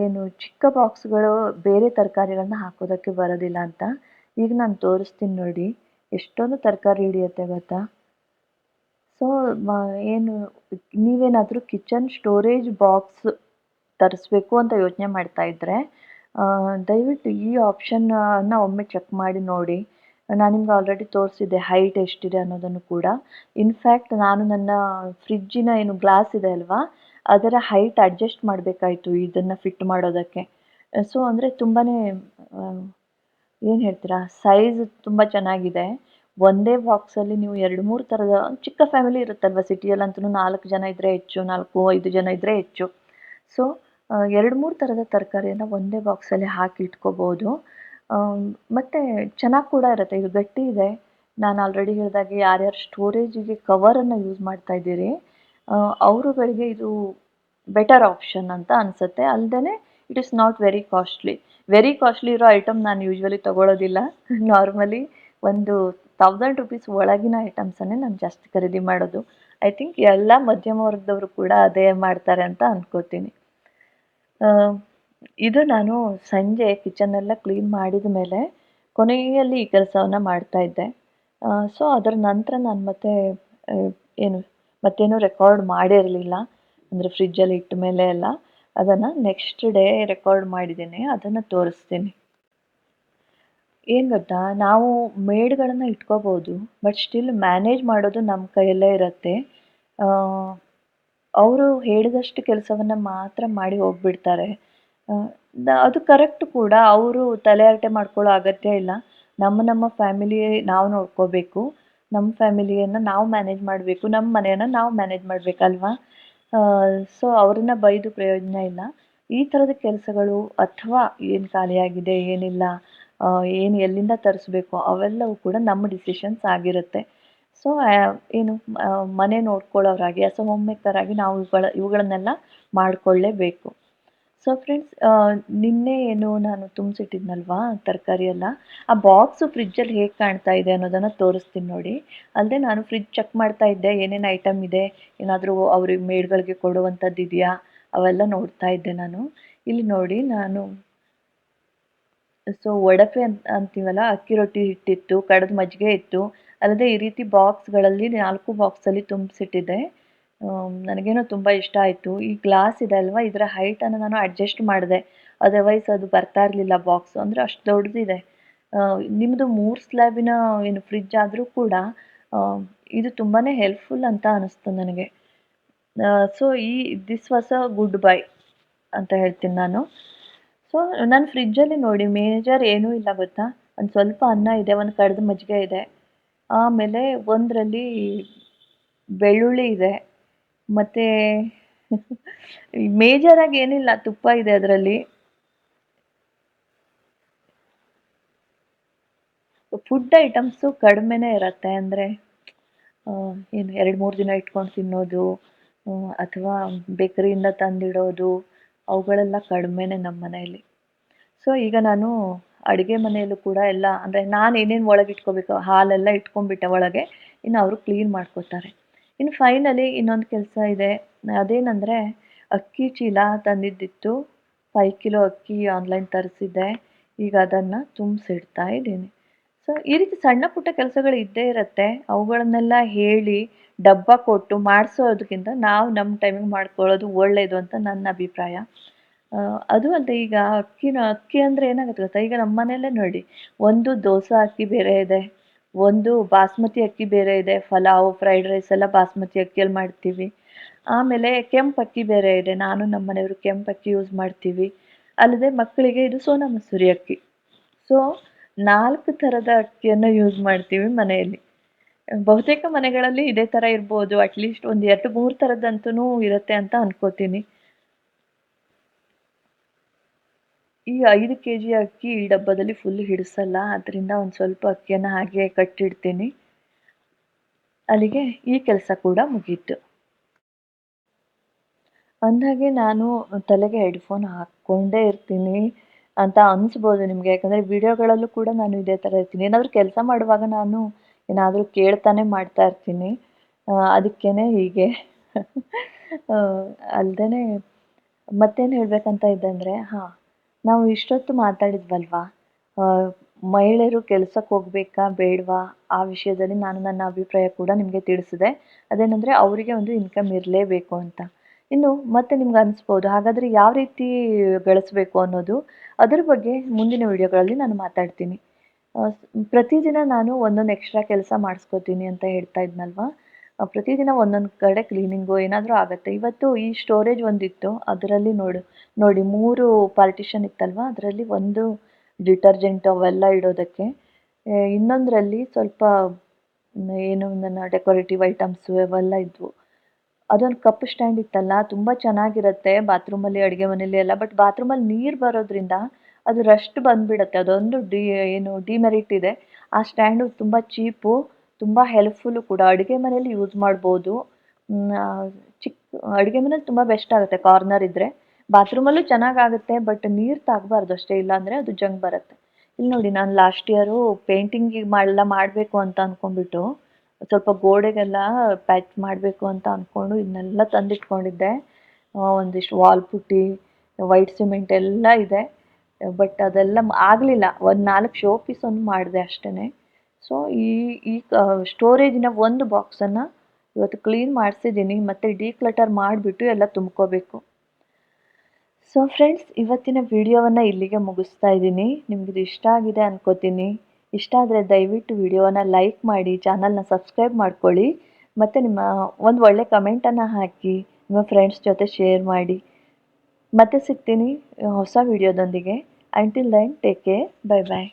ಏನು ಚಿಕ್ಕ ಬಾಕ್ಸ್ಗಳು ಬೇರೆ ತರಕಾರಿಗಳನ್ನ ಹಾಕೋದಕ್ಕೆ ಬರೋದಿಲ್ಲ ಅಂತ. ಈಗ ನಾನು ತೋರಿಸ್ತೀನಿ ನೋಡಿ, ಎಷ್ಟೊಂದು ತರಕಾರಿ ಹಿಡಿಯುತ್ತೆ ಗೊತ್ತಾ? ಸೊ ಏನು, ನೀವೇನಾದರೂ ಕಿಚನ್ ಸ್ಟೋರೇಜ್ ಬಾಕ್ಸ್ ತರಿಸ್ಬೇಕು ಅಂತ ಯೋಚನೆ ಮಾಡ್ತಾ ಇದ್ದರೆ ದಯವಿಟ್ಟು ಈ ಆಪ್ಷನ್ನ ಒಮ್ಮೆ ಚೆಕ್ ಮಾಡಿ ನೋಡಿ. ನಾನು ನಿಮ್ಗೆ ಆಲ್ರೆಡಿ ತೋರಿಸಿದ್ದೆ ಹೈಟ್ ಎಷ್ಟಿದೆ ಅನ್ನೋದನ್ನು ಕೂಡ. ಇನ್ಫ್ಯಾಕ್ಟ್ ನಾನು ನನ್ನ ಫ್ರಿಜ್ಜಿನ ಏನು ಗ್ಲಾಸ್ ಇದೆ ಅಲ್ವಾ ಅದರ ಹೈಟ್ ಅಡ್ಜಸ್ಟ್ ಮಾಡಬೇಕಾಯ್ತು ಇದನ್ನು ಫಿಟ್ ಮಾಡೋದಕ್ಕೆ. ಸೊ ಅಂದರೆ ತುಂಬಾ ಏನು ಹೇಳ್ತೀರಾ ಸೈಜ್ ತುಂಬ ಚೆನ್ನಾಗಿದೆ. ಒಂದೇ ಬಾಕ್ಸಲ್ಲಿ ನೀವು ಎರಡು ಮೂರು ಥರದ ಚಿಕ್ಕ ಫ್ಯಾಮಿಲಿ ಇರುತ್ತಲ್ವ ಸಿಟಿಯಲ್ಲಂತೂ ನಾಲ್ಕು ಜನ ಇದ್ದರೆ ಹೆಚ್ಚು, ನಾಲ್ಕು, ಐದು ಜನ ಇದ್ದರೆ ಹೆಚ್ಚು. ಸೊ ಎರಡು ಮೂರು ಥರದ ತರಕಾರಿಯನ್ನು ಒಂದೇ ಬಾಕ್ಸಲ್ಲಿ ಹಾಕಿ ಇಟ್ಕೋಬೋದು. ಮತ್ತು ಚೆನ್ನಾಗಿ ಕೂಡ ಇರುತ್ತೆ, ಇದು ಗಟ್ಟಿ ಇದೆ. ನಾನು ಆಲ್ರೆಡಿ ಹೇಳಿದಾಗೆ ಯಾರ್ಯಾರು ಸ್ಟೋರೇಜಿಗೆ ಕವರನ್ನು ಯೂಸ್ ಮಾಡ್ತಾ ಇದ್ದೀರಿ ಅವರುಗಳಿಗೆ ಇದು ಬೆಟರ್ ಆಪ್ಷನ್ ಅಂತ ಅನ್ಸುತ್ತೆ. ಅಲ್ಲದೆ it is not very costly very costly ಇರೋ ಐಟಮ್ ನಾನು ಯೂಶ್ವಲಿ ತಗೊಳ್ಳೋದಿಲ್ಲ ನಾರ್ಮಲಿ ಒಂದು ತೌಸಂಡ್ ರುಪೀಸ್ ಒಳಗಿನ ಐಟಮ್ಸನ್ನೇ ನಾನು ಜಾಸ್ತಿ ಖರೀದಿ ಮಾಡೋದು. ಐ ಥಿಂಕ್ ಎಲ್ಲ ಮಧ್ಯಮ ವರ್ಗದವರು ಕೂಡ ಅದೇ ಮಾಡ್ತಾರೆ ಅಂತ ಅಂದ್ಕೋತೀನಿ ಇದು ನಾನು ಸಂಜೆ ಕಿಚನ್ನೆಲ್ಲ ಕ್ಲೀನ್ ಮಾಡಿದ ಮೇಲೆ ಕೊನೆಯಲ್ಲಿ ಈ ಕೆಲಸವನ್ನು ಮಾಡ್ತಾ ಇದ್ದೆ. ಸೊ ಅದರ ನಂತರ ನಾನು ಮತ್ತೆ ಏನು ಮತ್ತೇನು ರೆಕಾರ್ಡ್ ಮಾಡಿರಲಿಲ್ಲ ಅಂದರೆ ಫ್ರಿಜ್ಜಲ್ಲಿ ಇಟ್ಟ ಮೇಲೆ ಎಲ್ಲ. ಅದನ್ನು ನೆಕ್ಸ್ಟ್ ಡೇ ರೆಕಾರ್ಡ್ ಮಾಡಿದ್ದೀನಿ. ಅದನ್ನು ತೋರಿಸ್ತೀನಿ. ಏನು ಗೊತ್ತಾ? ನಾವು ಮೇಡ್ಗಳನ್ನು ಇಟ್ಕೋಬೋದು ಬಟ್ ಸ್ಟಿಲ್ ಮ್ಯಾನೇಜ್ ಮಾಡೋದು ನಮ್ಮ ಕೈಯಲ್ಲೇ ಇರುತ್ತೆ. ಅವರು ಹೇಳಿದಷ್ಟು ಕೆಲಸವನ್ನು ಮಾತ್ರ ಮಾಡಿ ಹೋಗ್ಬಿಡ್ತಾರೆ. ಅದು ಕರೆಕ್ಟ್ ಕೂಡ. ಅವರು ತಲೆ ಅರಟೆ ಮಾಡ್ಕೊಳ್ಳೋ ಅಗತ್ಯ ಇಲ್ಲ. ನಮ್ಮ ನಮ್ಮ ಫ್ಯಾಮಿಲಿ ನಾವು ನೋಡ್ಕೋಬೇಕು. ನಮ್ಮ ಫ್ಯಾಮಿಲಿಯನ್ನು ನಾವು ಮ್ಯಾನೇಜ್ ಮಾಡಬೇಕು ನಮ್ಮ ಮನೆಯನ್ನು ನಾವು ಮ್ಯಾನೇಜ್ ಮಾಡಬೇಕಲ್ವಾ? ಸೊ ಅವ್ರನ್ನ ಬೈದು ಪ್ರಯೋಜನ ಇಲ್ಲ. ಈ ಥರದ ಕೆಲಸಗಳು ಅಥವಾ ಏನು ಖಾಲಿಯಾಗಿದೆ, ಏನಿಲ್ಲ ಏನು ಎಲ್ಲಿಂದ ತರಿಸ್ಬೇಕು, ಅವೆಲ್ಲವೂ ಕೂಡ ನಮ್ಮ ಡಿಸಿಷನ್ಸ್ ಆಗಿರುತ್ತೆ. ಸೊ ಏನು ಮನೆ ನೋಡ್ಕೊಳ್ಳೋರಾಗಿ ಅಥವಾ ಹೋಮ್ ಮೇಕರಾಗಿ ನಾವು ಇವುಗಳ, ಇವುಗಳನ್ನೆಲ್ಲ ಮಾಡಿಕೊಳ್ಳೇಬೇಕು. ಸೊ ಫ್ರೆಂಡ್ಸ್ ನಿನ್ನೆ ಏನು ನಾನು ತುಂಬಿಸಿಟ್ಟಿದ್ನಲ್ವಾ ತರಕಾರಿ ಎಲ್ಲ ಆ ಬಾಕ್ಸು ಫ್ರಿಜ್ಜಲ್ಲಿ ಹೇಗೆ ಕಾಣ್ತಾ ಇದೆ ಅನ್ನೋದನ್ನು ತೋರಿಸ್ತೀನಿ ನೋಡಿ. ಅಲ್ಲದೆ ನಾನು ಫ್ರಿಜ್ ಚೆಕ್ ಮಾಡ್ತಾ ಇದ್ದೆ, ಏನೇನು ಐಟಮ್ ಇದೆ, ಏನಾದರೂ ಅವ್ರಿಗೆ ಮೇಡ್ಗಳಿಗೆ ಕೊಡುವಂಥದ್ದು ಇದೆಯಾ? ಅವೆಲ್ಲ ನೋಡ್ತಾ ಇದ್ದೆ ನಾನು. ಇಲ್ಲಿ ನೋಡಿ ನಾನು ಸೊ ಒಡಪೆ ಅಂತ ಅಂತೀವಲ್ಲ, ಅಕ್ಕಿ ರೊಟ್ಟಿ ಹಿಟ್ಟಿತ್ತು, ಕಡದ ಮಜ್ಜಿಗೆ ಇತ್ತು. ಅಲ್ಲದೆ ಈ ರೀತಿ ಬಾಕ್ಸ್ಗಳಲ್ಲಿ ನಾಲ್ಕು ಬಾಕ್ಸಲ್ಲಿ ತುಂಬಿಸಿಟ್ಟಿದ್ದೆ. ನನಗೇನೋ ತುಂಬ ಇಷ್ಟ ಆಯಿತು. ಈ ಗ್ಲಾಸ್ ಇದೆ ಅಲ್ವಾ? ಇದರ ಹೈಟನ್ನು ನಾನು ಅಡ್ಜಸ್ಟ್ ಮಾಡಿದೆ. ಅದರ್ವೈಸ್ ಅದು ಬರ್ತಾ ಇರಲಿಲ್ಲ ಬಾಕ್ಸು ಅಂದರೆ ಅಷ್ಟು ದೊಡ್ಡದಿದೆ ನಿಮ್ಮದು ಮೂರು ಸ್ಲ್ಯಾಬಿನ ಏನು ಫ್ರಿಜ್ ಆದರೂ ಕೂಡ ಇದು ತುಂಬಾ ಹೆಲ್ಪ್ಫುಲ್ ಅಂತ ಅನ್ನಿಸ್ತು ನನಗೆ. ಸೊ ಈ this was a good bye ಅಂತ ಹೇಳ್ತೀನಿ ನಾನು. ಸೊ ನಾನು ಫ್ರಿಜ್ಜಲ್ಲಿ ನೋಡಿ ಮೇಜರ್ ಏನೂ ಇಲ್ಲ ಗೊತ್ತಾ? ಒಂದು ಸ್ವಲ್ಪ ಅನ್ನ ಇದೆ, ಒಂದು ಕಡ್ದು ಮಜ್ಜಿಗೆ ಇದೆ. ಆಮೇಲೆ ಒಂದರಲ್ಲಿ ಬೆಳ್ಳುಳ್ಳಿ ಇದೆ. ಮತ್ತು ಮೇಜರಾಗಿ ಏನಿಲ್ಲ, ತುಪ್ಪ ಇದೆ ಅದರಲ್ಲಿ. ಫುಡ್ ಐಟಮ್ಸು ಕಡಿಮೆನೇ ಇರತ್ತೆ ಅಂದ್ರೆ ಏನು ಎರಡು ಮೂರು ದಿನ ಇಟ್ಕೊಂಡು ತಿನ್ನೋದು ಅಥವಾ ಬೇಕರಿಯಿಂದ ತಂದಿಡೋದು, ಅವುಗಳೆಲ್ಲ ಕಡಿಮೆನೇ ನಮ್ಮ ಮನೆಯಲ್ಲಿ. ಸೊ ಈಗ ನಾನು ಅಡುಗೆ ಮನೆಯಲ್ಲೂ ಕೂಡ ಎಲ್ಲ, ಅಂದ್ರೆ ನಾನು ಏನೇನು ಒಳಗೆ ಇಟ್ಕೋಬೇಕು ಹಾಲೆಲ್ಲ ಇಟ್ಕೊಂಡ್ಬಿಟ್ಟೆ ಒಳಗೆ, ಇನ್ನು ಅವರು ಕ್ಲೀನ್ ಮಾಡ್ಕೋತಾರೆ. ಇನ್ನು ಫೈನಲಿ ಇನ್ನೊಂದು ಕೆಲಸ ಇದೆ. ಅದೇನೆಂದರೆ, ಅಕ್ಕಿ ಚೀಲ ತಂದಿದ್ದಿತ್ತು. ಫೈವ್ ಕಿಲೋ ಅಕ್ಕಿ ಆನ್ಲೈನ್ ತರಿಸಿದ್ದೆ. ಈಗ ಅದನ್ನು ತುಂಬಿಸಿಡ್ತಾ ಇದ್ದೀನಿ. ಸೊ ಈ ರೀತಿ ಸಣ್ಣ ಪುಟ್ಟ ಕೆಲಸಗಳು ಇದ್ದೇ ಇರುತ್ತೆ. ಅವುಗಳನ್ನೆಲ್ಲ ಹೇಳಿ, ಡಬ್ಬ ಕೊಟ್ಟು ಮಾಡಿಸೋದಕ್ಕಿಂತ ನಾವು ನಮ್ಮ ಟೈಮಿಗೆ ಮಾಡ್ಕೊಳ್ಳೋದು ಒಳ್ಳೆಯದು ಅಂತ ನನ್ನ ಅಭಿಪ್ರಾಯ. ಅದು ಅಲ್ಲದೆ ಈಗ ಅಕ್ಕಿನ, ಅಕ್ಕಿ ಅಂದರೆ ಏನಾಗುತ್ತೆ ಗೊತ್ತಾ? ಈಗ ನಮ್ಮ ಮನೆಯಲ್ಲೇ ನೋಡಿ, ಒಂದು ದೋಸೆ ಅಕ್ಕಿ ಬೇರೆ ಇದೆ. ಒಂದು ಬಾಸ್ಮತಿ ಅಕ್ಕಿ ಬೇರೆ ಇದೆ ಫಲಾವ್ ಫ್ರೈಡ್ ರೈಸ್ ಎಲ್ಲ ಬಾಸ್ಮತಿ ಅಕ್ಕಿಯಲ್ಲಿ ಮಾಡ್ತೀವಿ. ಆಮೇಲೆ ಕೆಂಪು ಅಕ್ಕಿ ಬೇರೆ ಇದೆ, ನಾನು ನಮ್ಮ ಮನೆಯವರು ಕೆಂಪು ಅಕ್ಕಿ ಯೂಸ್ ಮಾಡ್ತೀವಿ. ಅಲ್ಲದೆ ಮಕ್ಕಳಿಗೆ ಇದು ಸೋನಾ ಮಸೂರಿ ಅಕ್ಕಿ. ಸೊ ನಾಲ್ಕು ಥರದ ಅಕ್ಕಿಯನ್ನು ಯೂಸ್ ಮಾಡ್ತೀವಿ ಮನೆಯಲ್ಲಿ. ಬಹುತೇಕ ಮನೆಗಳಲ್ಲಿ ಇದೇ ಥರ ಇರ್ಬೋದು ಅಟ್ಲೀಸ್ಟ್ ಒಂದು ಎರಡು ಮೂರು ಥರದ್ದಂತೂ ಇರುತ್ತೆ ಅಂತ ಅನ್ಕೋತೀನಿ. ಈ ಐದು ಕೆ ಜಿ ಅಕ್ಕಿ ಈ ಡಬ್ಬದಲ್ಲಿ ಫುಲ್ ಹಿಡಿಸಲ್ಲ, ಅದರಿಂದ ಒಂದು ಸ್ವಲ್ಪ ಅಕ್ಕಿಯನ್ನು ಹಾಗೆ ಕಟ್ಟಿಡ್ತೀನಿ. ಅಲ್ಲಿಗೆ ಈ ಕೆಲಸ ಕೂಡ ಮುಗೀತು. ಅಂದಾಗೆ ನಾನು ತಲೆಗೆ ಹೆಡ್ಫೋನ್ ಹಾಕ್ಕೊಂಡೇ ಇರ್ತೀನಿ ಅಂತ ಅನಿಸ್ಬೋದು ನಿಮಗೆ. ಯಾಕಂದರೆ ವಿಡಿಯೋಗಳಲ್ಲೂ ಕೂಡ ನಾನು ಇದೇ ಥರ ಇರ್ತೀನಿ. ಏನಾದರೂ ಕೆಲಸ ಮಾಡುವಾಗ ನಾನು ಏನಾದರೂ ಕೇಳ್ತಾನೆ ಮಾಡ್ತಾ ಇರ್ತೀನಿ. ಅದಕ್ಕೇ ಹೀಗೆ. ಅಲ್ಲದೆ ಮತ್ತೇನು ಹೇಳಬೇಕಂತ ಇದ್ದಂದರೆ, ಹಾಂ. ನಾವು ಇಷ್ಟೊತ್ತು ಮಾತಾಡಿದ್ವಲ್ವಾ? ಮಹಿಳೆಯರು ಕೆಲಸಕ್ಕೆ ಹೋಗಬೇಕಾ, ಬೇಡವಾ? ಆ ವಿಷಯದಲ್ಲಿ ನಾನು ನನ್ನ ಅಭಿಪ್ರಾಯ ಕೂಡ ನಿಮಗೆ ತಿಳಿಸಿದೆ. ಅದೇನೆಂದರೆ ಅವರಿಗೆ ಒಂದು ಇನ್ಕಮ್ ಇರಲೇಬೇಕು ಅಂತ. ಇನ್ನು ಮತ್ತೆ ನಿಮ್ಗೆ ಅನಿಸ್ಬೋದು, ಹಾಗಾದರೆ ಯಾವ ರೀತಿ ಗಳಿಸ್ಬೇಕು ಅನ್ನೋದು? ಅದರ ಬಗ್ಗೆ ಮುಂದಿನ ವಿಡಿಯೋಗಳಲ್ಲಿ ನಾನು ಮಾತಾಡ್ತೀನಿ. ಪ್ರತಿದಿನ ನಾನು ಒಂದೊಂದು ಎಕ್ಸ್ಟ್ರಾ ಕೆಲಸ ಮಾಡಿಸ್ಕೋತೀನಿ ಅಂತ ಹೇಳ್ತಾ ಇದ್ನಲ್ವಾ? ಪ್ರತಿದಿನ ಒಂದೊಂದು ಕಡೆ ಕ್ಲೀನಿಂಗು ಏನಾದರೂ ಆಗುತ್ತೆ. ಇವತ್ತು ಈ ಸ್ಟೋರೇಜ್ ಒಂದಿತ್ತು. ಅದರಲ್ಲಿ ನೋಡು, ನೋಡಿ ಮೂರು ಪಾರ್ಟಿಷನ್ ಇತ್ತಲ್ವಾ? ಅದರಲ್ಲಿ ಒಂದು ಡಿಟರ್ಜೆಂಟ್ ಅವೆಲ್ಲ ಇಡೋದಕ್ಕೆ. ಇನ್ನೊಂದರಲ್ಲಿ ಸ್ವಲ್ಪ ಏನು ನನ್ನ ಡೆಕೋರೇಟಿವ್ ಐಟಮ್ಸು ಅವೆಲ್ಲ ಇದ್ವು. ಅದೊಂದು ಕಪ್ ಸ್ಟ್ಯಾಂಡ್ ಇತ್ತಲ್ಲ, ತುಂಬ ಚೆನ್ನಾಗಿರುತ್ತೆ ಬಾತ್ರೂಮಲ್ಲಿ ಅಡುಗೆ ಮನೆಯಲ್ಲಿ ಎಲ್ಲ. ಬಟ್ ಬಾತ್ರೂಮಲ್ಲಿ ನೀರು ಬರೋದ್ರಿಂದ ಅದು ರಸ್ಟ್ ಬಂದುಬಿಡತ್ತೆ. ಅದೊಂದು ಡಿ, ಏನು ಡಿಮೆರಿಟ್ ಇದೆ. ಆ ಸ್ಟ್ಯಾಂಡು ತುಂಬ ಚೀಪು ತುಂಬ ಹೆಲ್ಪ್ಫುಲ್ಲು ಕೂಡ. ಅಡುಗೆ ಮನೆಯಲ್ಲಿ ಯೂಸ್ ಮಾಡ್ಬೋದು. ಚಿಕ್ಕ ಅಡುಗೆ ಮನೇಲಿ ತುಂಬ ಬೆಸ್ಟ್ ಆಗುತ್ತೆ. ಕಾರ್ನರ್ ಇದ್ದರೆ ಬಾತ್ರೂಮಲ್ಲೂ ಚೆನ್ನಾಗಾಗುತ್ತೆ ಬಟ್ ನೀರು ತಾಗಬಾರ್ದು ಅಷ್ಟೇ. ಇಲ್ಲಾಂದರೆ ಅದು ಜಂಗ್ ಬರುತ್ತೆ. ಇಲ್ಲಿ ನೋಡಿ, ನಾನು ಲಾಸ್ಟ್ ಇಯರು ಪೇಂಟಿಂಗಿಗೆ ಮಾಡೆಲ್ಲ ಮಾಡಬೇಕು ಅಂತ ಅಂದ್ಕೊಂಡ್ಬಿಟ್ಟು ಸ್ವಲ್ಪ ಗೋಡೆಗೆಲ್ಲ ಪ್ಯಾಚ್ ಮಾಡಬೇಕು ಅಂತ ಅಂದ್ಕೊಂಡು ಇದನ್ನೆಲ್ಲ ತಂದಿಟ್ಕೊಂಡಿದ್ದೆ. ಒಂದಿಷ್ಟು ವಾಲ್ ಪುಟ್ಟಿ ವೈಟ್ ಸಿಮೆಂಟ್ ಎಲ್ಲ ಇದೆ. ಬಟ್ ಅದೆಲ್ಲ ಆಗಲಿಲ್ಲ. ಒಂದು ನಾಲ್ಕು ಶೋ ಪೀಸ್ ಒಂದು ಮಾಡಿದೆ ಅಷ್ಟೇ ಸೊ ಈ ಈ ಸ್ಟೋರೇಜಿನ ಒಂದು ಬಾಕ್ಸನ್ನು ಇವತ್ತು ಕ್ಲೀನ್ ಮಾಡಿಸಿದ್ದೀನಿ. ಮತ್ತು ಡೀಕ್ಲಟರ್ ಮಾಡಿಬಿಟ್ಟು ಎಲ್ಲ ತುಂಬ್ಕೋಬೇಕು. ಸೊ ಫ್ರೆಂಡ್ಸ್ ಇವತ್ತಿನ ವಿಡಿಯೋವನ್ನು ಇಲ್ಲಿಗೆ ಮುಗಿಸ್ತಾ ಇದ್ದೀನಿ. ನಿಮಗಿದು ಇಷ್ಟ ಆಗಿದೆ ಅನ್ಕೋತೀನಿ. ಇಷ್ಟ ಆದರೆ ದಯವಿಟ್ಟು ವಿಡಿಯೋನ ಲೈಕ್ ಮಾಡಿ ಚಾನಲ್ನ ಸಬ್ಸ್ಕ್ರೈಬ್ ಮಾಡ್ಕೊಳ್ಳಿ. ಮತ್ತು ನಿಮ್ಮ, ಒಂದು ಒಳ್ಳೆ ಕಮೆಂಟನ್ನು ಹಾಕಿ, ನಿಮ್ಮ ಫ್ರೆಂಡ್ಸ್ ಜೊತೆ ಶೇರ್ ಮಾಡಿ. ಮತ್ತೆ ಸಿಗ್ತೀನಿ, ಹೊಸ ವಿಡಿಯೋದೊಂದಿಗೆ. Until then take care bye bye